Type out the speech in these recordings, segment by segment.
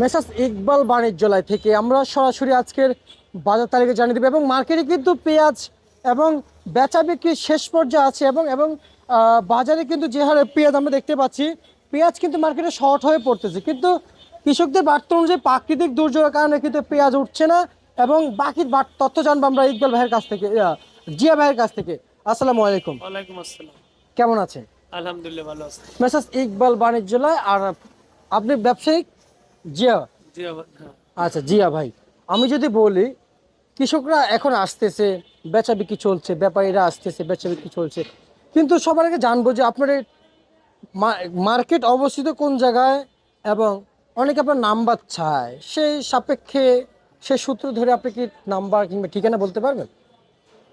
Messrs Iqbal বাণিজ্যলায় থেকে আমরা সরাসরি আজকের বাজার তালিকা জানিয়ে দেবো এবং মার্কেটে কিন্তু পেঁয়াজ এবং বেচা বিক্রি শেষ পর্যায়ে আছে এবং এবং বাজারে কিন্তু যে হারে পেঁয়াজ আমরা দেখতে পাচ্ছি পেঁয়াজ কিন্তু মার্কেটে শর্ট হয়ে পড়তেছে। কিন্তু কৃষকদের বার্তা অনুযায়ী প্রাকৃতিক দুর্যোগের কারণে কিন্তু পেঁয়াজ উঠছে না এবং বাকি তথ্য জানব আমরা ইকবাল ভাইয়ের কাছ থেকে জিয়া ভাইয়ের কাছ থেকে। আসসালামু আলাইকুম। ওয়ালাইকুম আসসালাম। কেমন আছেন? আলহামদুলিল্লাহ ভালো আছি। মেসাস ইকবাল বাণিজ্যলায় আর আপনি ব্যবসায়িক জিয়া? জি হ্যাঁ। আচ্ছা জিয়া ভাই আমি যদি বলি কৃষকরা এখন আসতেছে বেচা বিক্রি চলছে ব্যাপারীরা আসতেছে বেচা বিক্রি চলছে। কিন্তু সবার আগে জানব যে আপনার মার্কেট অবস্থিত কোন জায়গায় এবং অনেকে আপনার নাম্বার চায়। সেই সাপেক্ষে সেই সূত্র ধরে আপনি কি নাম্বার কিংবা ঠিকানা বলতে পারবেন?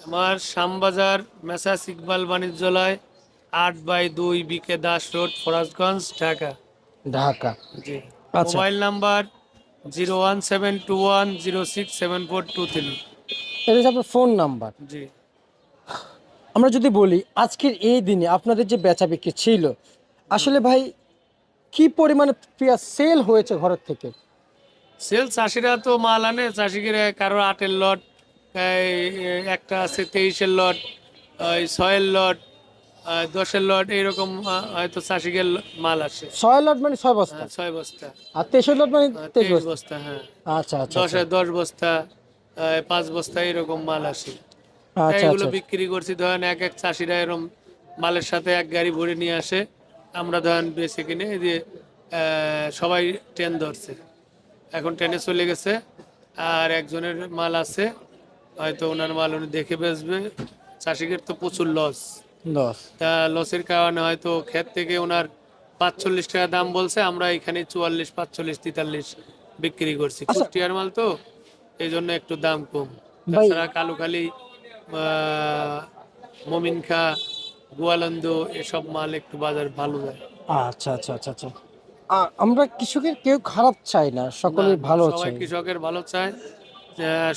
আমার শ্যামবাজার মেসাস ইকবাল বাণিজ্যালয় আট বাই দুই বিকে দাস রোড ফরাজগঞ্জ ঢাকা। ঢাকা। জি। Mobile number zero one seven two one zero six seven four two three. এটা হচ্ছে আপনার ফোন নাম্বার। জি। আমরা যদি বলি আজকের এই দিনে আপনাদের যে বেচা বিক্রি ছিল আসলে ভাই কি পরিমাণে পেঁয়াজ সেল হয়েছে ঘরের থেকে? সেল চাষিরা তো মাল আনে চাষিদের কারও আটের লট একটা আছে তেইশের লট ওই ছয়ের লট দশের লট এইরকম হয়তো চাষিকের মাল আসে। ছয় লট মানে ছয় বস্তা? হ্যাঁ, ছয় বস্তা। আর তেইশের লট মানে তেইশ তেইশ বস্তা? হ্যাঁ। আচ্ছা আচ্ছা দশে দশ বস্তা পাঁচ বস্তা এরকম মাল আসে। আচ্ছা এগুলো আচ্ছা বিক্রি করছি ধরেন এক এক চাষিরা এরকম মালের সাথে এক গাড়ি ভরে নিয়ে আসে। আমরা ধরেন বেছে কিনে এই যে আহ, সবাই ট্রেন ধরছে। এখন ট্রেনে চলে গেছে আর একজনের মাল আছে। হয়তো ওনার মাল উনি দেখে বেচবে। চাষিদের তো প্রচুর লস তা লসের কারণে হয়তো ক্ষেত থেকে ওনার পাঁচচল্লিশ টাকা দাম বলছে আমরা এখানে চুয়াল্লিশ পাঁচচল্লিশ তেতাল্লিশ বিক্রি করছি। আচ্ছা। কুষ্টিয়ার মাল তো এই জন্য একটু দাম কম। তাছাড়া কালুখালি মমিন খা গোয়ালন্দ এসব মাল একটু বাজার ভালো যায়। আচ্ছা আচ্ছা আচ্ছা আচ্ছা। আমরা কৃষকের কেউ খারাপ চাই না সকলেই না, ভালো চাই। কৃষকের ভালো চায়।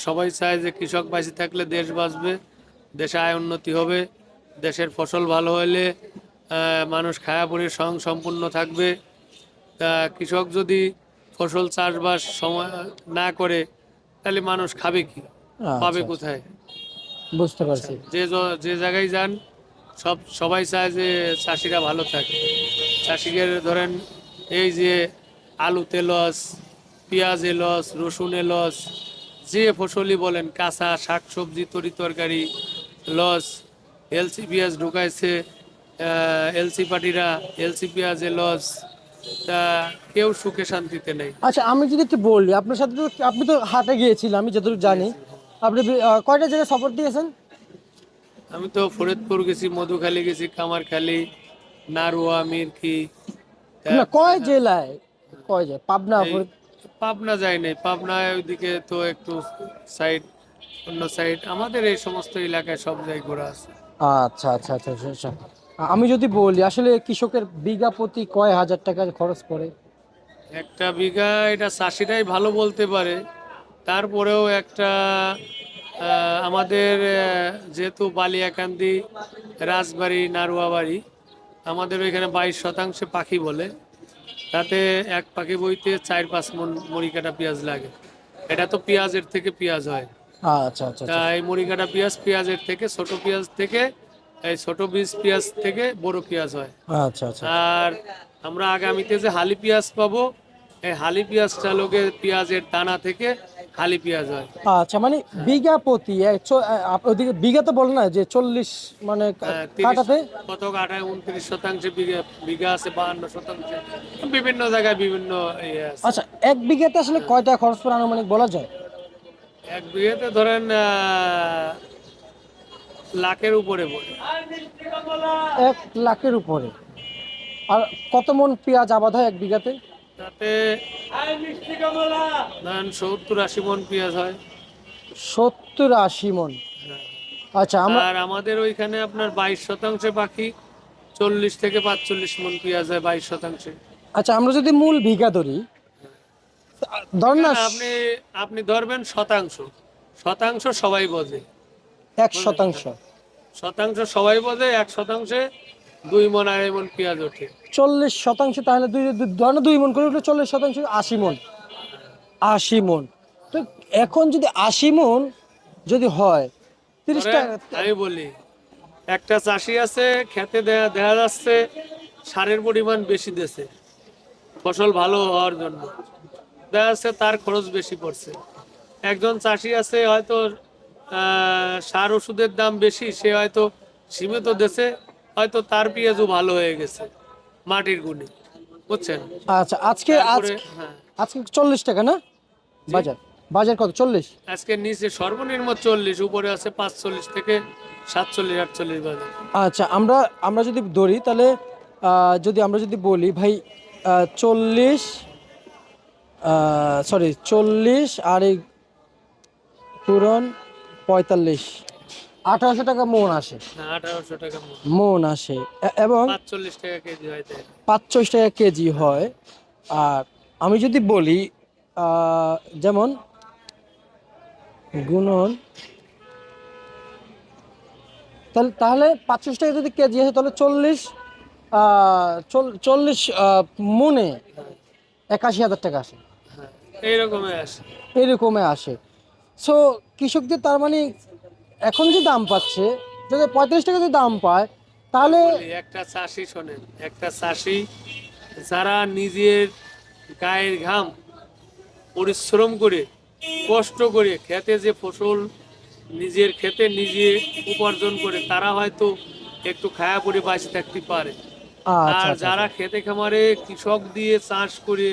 সবাই চায় যে কৃষক বাঁচে থাকলে দেশ বাঁচবে দেশে আয় উন্নতি হবে। দেশের ফসল ভালো হলে মানুষ খায়া পরে সং সম্পূর্ণ থাকবে। তা কৃষক যদি ফসল চাষবাস সময় না করে তাহলে মানুষ খাবে কি? আচ্ছা, পাবে আচ্ছা, কোথায়? বুঝতে পারছি। যে যে জায়গায় যান সব সবাই চায় যে চাষিরা ভালো থাকে। চাষিদের ধরেন এই যে আলুতে লস পেঁয়াজে লস রসুনে লস যে ফসলই বলেন কাঁচা শাক সবজি তরি তরকারি লস এলসি পেঁয়াজ ঢুকাইছে এলসি পার্টিরা এলসি পেঁয়াজে লস তা কেউ সুখে শান্তিতে নেই। আচ্ছা আমি যদি একটু বলি আপনার সাথে তো আপনি তো হাটে গিয়েছিলেন আমি যতটুকু জানি। আপনি কয়টা জায়গায় সফর দিয়েছেন? আমি তো ফরিদপুর গেছি মধুখালী গেছি কামারখালী নারুয়া মিরকি না কয় জেলায়? কয় জেলায়? পাবনা পাবনা যায় নাই পাবনায় ওইদিকে তো একটু সাইড অন্য সাইড আমাদের এই সমস্ত এলাকায় সব জায়গায় ঘোরা আছে। আচ্ছা আচ্ছা আচ্ছা আচ্ছা আচ্ছা। আমি যদি বলি, আসলে কৃষকের বিঘা প্রতি কয় হাজার টাকা খরচ পড়ে? একটা বিঘা, এটা চাষিরাই ভালো বলতে পারে। তারপরেও একটা আমাদের যেহেতু বালিয়াকান্দি, রাজবাড়ি, নারুয়াবাড়ি, আমাদের ওইখানে বাইশ শতাংশে পাখি বলে। তাতে এক পাখি বইতে চার পাঁচ মন মুড়ি কাটা পেঁয়াজ লাগে। এটা তো পেঁয়াজের থেকে পেঁয়াজ হয়। আচ্ছা আচ্ছা তা আচ্ছা এই মুড়ি কাটা পেঁয়াজ পেঁয়াজের থেকে ছোট পেঁয়াজ থেকে এই ছোট বীজ পেঁয়াজ থেকে বড় পেঁয়াজ হয়। আচ্ছা আচ্ছা। আর আমরা আগামীতে যে হালি পেঁয়াজ পাবো এই হালি পেঁয়াজটা লোকে পেঁয়াজের দানা থেকে হালি পেঁয়াজ হয়। আচ্ছা মানে বিঘা প্রতি ওদিকে বিঘা তো বল না যে চল্লিশ মানে তিরিশ- কাটাতে? কত আঠায় উনত্রিশ শতাংশে বিঘা বিঘা আছে বাহান্ন শতাংশে। বিভিন্ন জায়গায় বিভিন্ন ইয়ে আচ্ছা এক বিঘাতে আসলে কয়টা খরচ পড়ে আনুমানিক বলা যায়? এক বিঘাতে ধরেন লাখের উপরে পড়ে। এক লাখের উপরে। আর কত মন পেঁয়াজ আবাদ হয় এক বিঘাতে? তাতে ধরেন সত্তর আশি মন পেঁয়াজ হয়। সত্তর আশি মন। হ্যাঁ। আচ্ছা আমরা আর আমাদের ওইখানে আপনার বাইশ শতাংশে পাখি চল্লিশ থেকে পাঁচচল্লিশ মন পেঁয়াজ হয় বাইশ শতাংশে। আচ্ছা আমরা যদি মূল বিঘা ধরি ধর না আপনি আপনি ধরবেন শতাংশ। শতাংশ সবাই বোঝে। এক শতাংশ। শতাংশ সবাই বোঝে এক শতাংশে দুই মন আড়াই মন পেঁয়াজ ওঠে। চল্লিশ শতাংশ তাহলে দুই দুই- ধর না দুই মন করে উঠলে চল্লিশ শতাংশ আশি মন। আশি মন। তো এখন যদি আশি মন যদি হয় তিরিশ টাকা আমি বলি একটা চাষি আছে খেতে দেখা দেখা যাচ্ছে সারের পরিমাণ বেশি দেছে ফসল ভালো হওয়ার জন্য। দেখা যাচ্ছে তার খরচ বেশি পড়ছে। একজন চাষি আছে হয়তো সার ওষুধের দাম বেশি সে হয়তো সীমিত দেশে হয়তো তার পেঁয়াজও ভালো হয়ে গেছে মাটির গুণে। বুঝছেন? আচ্ছা আজকে আজ হ্যাঁ। আজকে চল্লিশ টাকা না? বাজার। বাজার কত? চল্লিশ? আজকে নিচে সর্বনিম্ন চল্লিশ উপরে আছে পাঁচচল্লিশ থেকে সাতচল্লিশ আটচল্লিশ বাজার। আচ্ছা আমরা আমরা যদি ধরি তাহলে যদি আমরা যদি বলি ভাই চল্লিশ চল্লিশ আর এই পূরণ পঁয়তাল্লিশ। আঠারোশো টাকা মন আসে। আঠারোশো টাকা মন। আসে। এবং পাঁচচল্লিশ টাকা কেজি হয় পাঁচচল্লিশ টাকা কেজি হয়। আর আমি যদি বলি যেমন গুণন তাহলে তাহলে পাঁচচল্লিশ টাকা যদি কেজি আসে তাহলে চল্লিশ চল্লিশ মনে একাশি হাজার টাকা আসে। এরকমে আসে। সো কৃষকদের তার মানে এখন যে দাম পাচ্ছে যদি পঁয়ত্রিশ টাকা যদি দাম পায় তাহলে একটা চাষি শোনেন একটা চাষি যারা নিজের গায়ের ঘাম পরিশ্রম করে কষ্ট করে খেতে যে ফসল নিজের খেতে নিজে উপার্জন করে তারা হয়তো একটু খায়া পরে বাঁচে থাকতে পারে। আচ্ছা আর আচ্ছা যারা খেতে খামারে কৃষক দিয়ে চাষ করে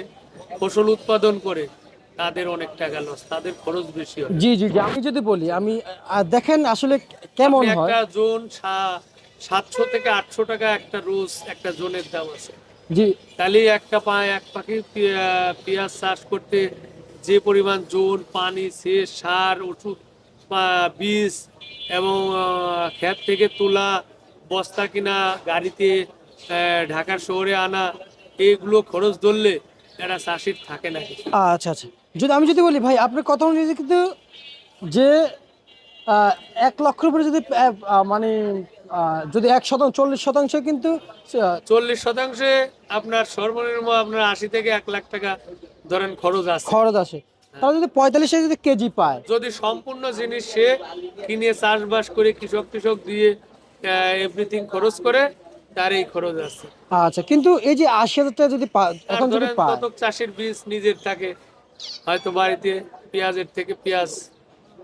ফসল উৎপাদন করে তাদের অনেক টাকা লস তাদের খরচ বেশি হয়। জি জি জি আমি যদি বলি আমি দেখেন আসলে কেমন হয়। একটা জোন সাতশো থেকে আটশো টাকা একটা রোজ একটা জোনের দাম আছে। জি। তাহলে একটা পায় এক পাখি পেঁয়া- পেঁয়াজ চাষ করতে যে পরিমাণ জোন পানি সেচ সার ওষুধ বীজ এবং ক্ষেত থেকে তোলা বস্তা কিনা গাড়িতে ঢাকার শহরে আনা এইগুলো খরচ ধরলে একটা চাষির থাকে না আচ্ছা আচ্ছা। যদি আমি যদি বলি ভাই আপনার কথা অনুযায়ী কিন্তু যে এক লক্ষের উপরে যদি মানে যদি এক শতাংশ চল্লিশ শতাংশ কিন্তু চল্লিশ শতাংশে আপনার সর্বনিম্ন আপনার আশি থেকে এক লাখ টাকা ধরেন খরচ আছে। খরচ আসে তাহলে যদি পঁয়তাল্লিশ যদি কেজি পায়। যদি সম্পূর্ণ জিনিস সে কিনে চাষবাস করে কৃষক কৃষক দিয়ে এভরিথিং খরচ করে তার এই খরচ আছে। আচ্ছা কিন্তু এই যে আশি হাজার টাকা যদি এখন যদি পায় চাষের বীজ নিজের থাকে হয়তো বাড়িতে পেঁয়াজের থেকে পেঁয়াজ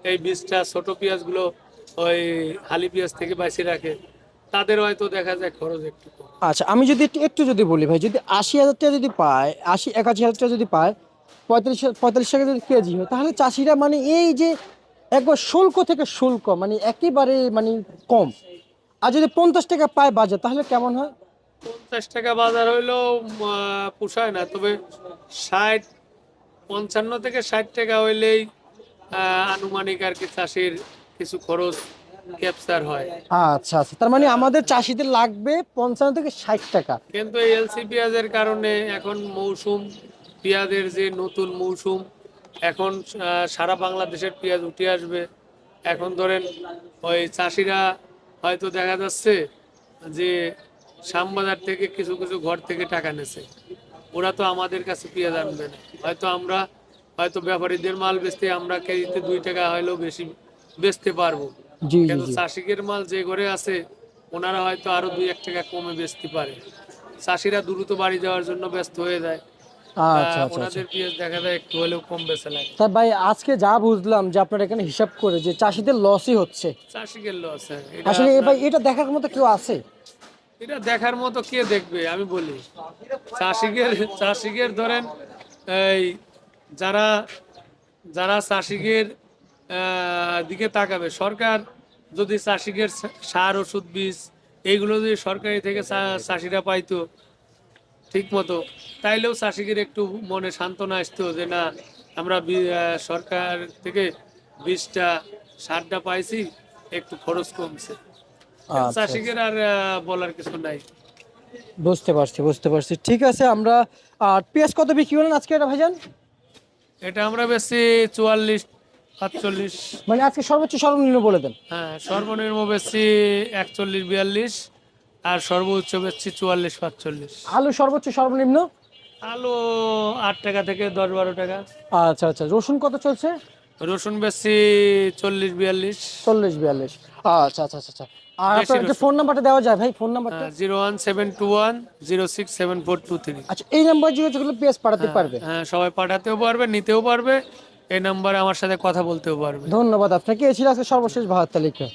এই বীজটা ছোট পেঁয়াজগুলো ওই হালি পেঁয়াজ থেকে বাঁচিয়ে রাখে তাদের হয়তো দেখা যায় খরচ একটু আচ্ছা আমি যদি একটু- একটু যদি বলি ভাই যদি আশি হাজার টাকা যদি পায় আশি একাশি হাজার টাকা যদি পায় পঁয়তাল্লিশ পঁয়তাল্লিশ টাকা যদি কেজি হয় তাহলে চাষিরা মানে এই যে একবার শুল্ক থেকে শুল্ক মানে একেবারে মানে কম। আর যদি পঞ্চাশ টাকা পায় বাজার তাহলে কেমন হয়? পঞ্চাশ টাকা বাজার হইলেও পোষায় না তবে ষাট পঞ্চান্ন থেকে ষাট টাকা হইলেই আনুমানিক আর কি চাষির কিছু খরচ ক্যাপচার হয়। আচ্ছা আচ্ছা। তার মানে আমাদের চাষিদের লাগবে পঞ্চান্ন থেকে ষাট টাকা। কিন্তু এই এলসি পেঁয়াজের কারণে এখন মৌসুম পেঁয়াজের যে নতুন মৌসুম এখন সারা বাংলাদেশের পেঁয়াজ উঠে আসবে। এখন ধরেন ওই চাষিরা হয়তো দেখা যাচ্ছে যে শ্যামবাজার থেকে কিছু কিছু ঘর থেকে টাকা নেছে। ওরা তো আমাদের কাছে পেঁয়াজ আনবে না। হয়তো আমরা হয়তো ব্যাপারীদের মাল বেচতে আমরা কেজিতে দুই টাকা হলেও বেশি বেচতে পারব। কিন্তু চাষিকের মাল যে ঘরে আছে ওনারা হয়তো আরও দুই এক টাকা কমে বেচতে পারে। চাষিরা দ্রুত বাড়ি যাওয়ার জন্য ব্যস্ত হয়ে যায়। আচ্ছা আচ্ছা আচ্ছা। ওনাদের পেঁয়াজ দেখা যায় একটু হলেও কম বেচা লাগে তা ভাই আজকে যা বুঝলাম যে আপনার এখানে হিসাব করে যে চাষিদের লসই হচ্ছে। চাষিকের লস আসলে ভাই এটা দেখার মতো কেউ আছে? এটা দেখার মতো কে দেখবে? আমি বলি। ধরেন এই যারা যারা দিকে তাকাবে সরকার যদি চাষিকের সার ওষুধ বীজ এইগুলো যদি সরকারি থেকে চাষিরা পাইতো ঠিক মতো তাইলেও চাষিকের একটু মনে সান্ত্বনা আসতো যে না আমরা সরকার থেকে বীজটা সারটা পাইছি একটু খরচ কমছে। আচ্ছা চাষিকের আর আহ, বলার কিছু নাই। বুঝতে পারছি বুঝতে পারছি। ঠিক আছে আমরা আর পেঁয়াজ কত বিক্রি করলেন আজকে এটা ভাইজান? এটা আমরা বেশি চুয়াল্লিশ সাতচল্লিশ। মানে আজকে সর্বোচ্চ সর্বনিম্ন বলে দেন। হ্যাঁ সর্বনিম্ন বেশি একচল্লিশ বিয়াল্লিশ। আর সর্বোচ্চ বেশি চুয়াল্লিশ পাঁচচল্লিশ। আলু সর্বোচ্চ সর্বনিম্ন? আলু আট টাকা থেকে দশ বারো টাকা। আচ্ছা আচ্ছা। রসুন কত চলছে? রসুন বেশি চল্লিশ বিয়াল্লিশ। চল্লিশ বিয়াল্লিশ। আচ্ছা আচ্ছা আচ্ছা আর আপনার যে ফোন নাম্বারটা দেওয়া যায় ভাই ফোন নাম্বারটা? Zero one seven two one zero six seven four two three. আচ্ছা এই নাম্বার যোগাযোগ করলে পেঁয়াজ পাঠাতে পারবে। হ্যাঁ সবাই পাঠাতেও পারবে নিতেও পারবে। এই নাম্বারে আমার সাথে কথা বলতেও পারবে। ধন্যবাদ আপনাকে। এ ছিল আজকে সর্বশেষ ভারত তালিকা।